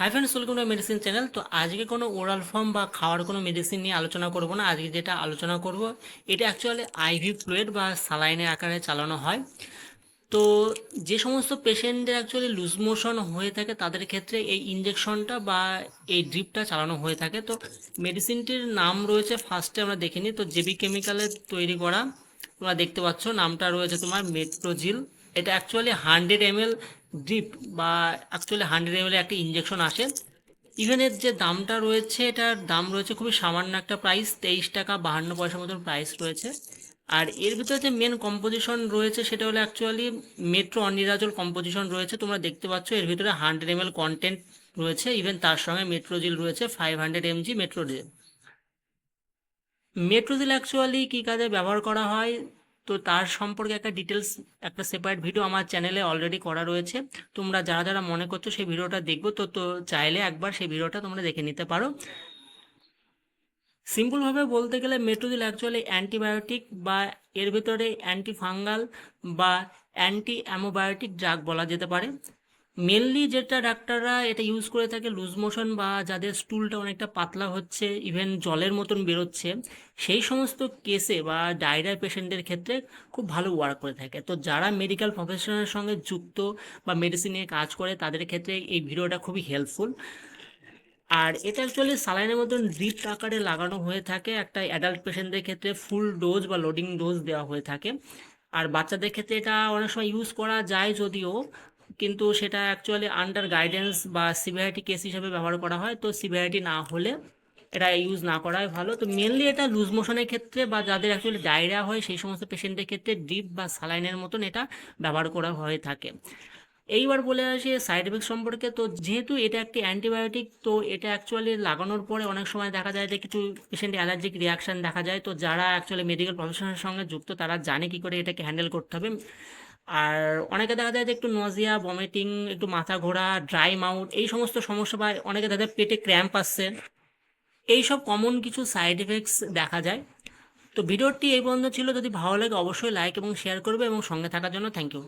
Hi friends welcome to medicine channel তো আজকে কোনো ওরাল ফর্ম বা খাওয়ার কোনো মেডিসিন নিয়ে আলোচনা করব না। আজকে যেটা আলোচনা করব, এটা অ্যাকচুয়ালি আইভি ফ্লুইড বা সালাইনের আকারে চালানো হয়। তো যে সমস্ত পেশেন্টদের অ্যাকচুয়ালি লুজ মোশন হয়ে থাকে, তাদের ক্ষেত্রে এই ইঞ্জেকশনটা বা এই ড্রিপটা চালানো হয়ে থাকে। তো মেডিসিনটির নাম রয়েছে ফার্স্টে আমরা দেখে নিই। তো জেবি কেমিক্যালের তৈরি করা, তোমরা দেখতে পাচ্ছ, নামটা রয়েছে তোমার মেট্রোজিল এটা অ্যাকচুয়ালি হান্ড্রেড এম এল ড্রিপ বা অ্যাকচুয়ালি হান্ড্রেড এম এল একটা ইঞ্জেকশন আসে। ইভেনের যে দামটা রয়েছে, এটার দাম রয়েছে খুবই সামান্য একটা প্রাইস তেইশ টাকা বাহান্ন পয়সার মতন প্রাইস রয়েছে। আর এর ভিতরে যে মেন কম্পোজিশন রয়েছে, সেটা হলো অ্যাকচুয়ালি মেট্রো অনিরাজল কম্পোজিশন রয়েছে, তোমরা দেখতে পাচ্ছ এর ভিতরে হান্ড্রেড এম এল কন্টেন্ট রয়েছে ইভেন তার সঙ্গে মেট্রোজিল রয়েছে five hundred MG Metrogyl Metrogyl actually কী কাজে ব্যবহার করা হয়? তো তার সম্পর্কে একটা ডিটেলস একটা সেপারেট ভিডিও আমার চ্যানেলে অলরেডি করা রয়েছে। তোমরা যারা যারা মনে করছ সেই ভিডিওটা দেখব, তো তো চাইলে একবার সেই ভিডিওটা তোমরা দেখে নিতে পারো। সিম্পলভাবে বলতে গেলে মেট্রোজিল অ্যাকচুয়ালি অ্যান্টিবায়োটিক বা এর ভিতরে অ্যান্টিফাঙ্গাল বা অ্যান্টি অ্যামোবায়োটিক ড্রাগ বলা যেতে পারে। মেনলি যেটা ডাক্তাররা এটা ইউজ করে থাকে লুজ মোশন বা যাদের স্টুলটা অনেকটা পাতলা হচ্ছে ইভেন জলের মতন বেরোচ্ছে, সেই সমস্ত কেসে বা ডায়রিয়া পেশেন্টের ক্ষেত্রে খুব ভালো ওয়ার্ক করে থাকে। তো যারা মেডিকেল প্রফেশনের সঙ্গে যুক্ত বা মেডিসিন কাজ করে, তাদের ক্ষেত্রে এই ভিডিওটা খুবই হেল্পফুল আর এটা অ্যাকচুয়ালি সালাইনের মতন ড্রিপ আকারে লাগানো হয়ে থাকে। একটা অ্যাডাল্ট পেশেন্টদের ক্ষেত্রে ফুল ডোজ বা লোডিং ডোজ দেওয়া হয়ে থাকে। আর বাচ্চাদের ক্ষেত্রে এটা অনেক সময় ইউজ করা যায় যদিও কিন্তু সেটা অ্যাকচুয়ালি আন্ডার গাইডেন্স বা সিভিআইটি কেস হিসেবে ব্যবহার করা হয়। তো সিভিআইটি না হলে এটা ইউজ না করাই ভালো। তো মেনলি এটা লুজ মোশনের ক্ষেত্রে বা যাদের অ্যাকচুয়ালি ডায়রিয়া হয়, সেই সমস্ত পেশেন্টের ক্ষেত্রে ডিপ বা সালাইনের মতন এটা ব্যবহার করা হয়ে থাকে। এইবার বলে আসি সাইড এফেক্ট সম্পর্কে। তো যেহেতু এটা একটি অ্যান্টিবায়োটিক তো এটা অ্যাকচুয়ালি লাগানোর পরে অনেক সময় দেখা যায় যে কিছু পেশেন্ট অ্যালার্জিক রিয়াকশান দেখা যায়। তো যারা অ্যাকচুয়ালি মেডিকেল প্রফেশনের সঙ্গে যুক্ত, তারা জানে কী করে এটাকে হ্যান্ডেল করতে হবে। আর অনেকে দেখা যায় যে একটু নজিয়া ভমিটিং একটু মাথা ঘোরা ড্রাই মাউথ এই সমস্ত সমস্যা বা অনেকে যায় পেটে ক্র্যাম্প আসছে। এইসব কমন কিছু সাইড এফেক্টস দেখা যায়। তো ভিডিওটি এই পর্যন্ত ছিল। যদি ভালো লাগে অবশ্যই লাইক এবং শেয়ার করবে এবং সঙ্গে থাকার জন্য থ্যাংক ইউ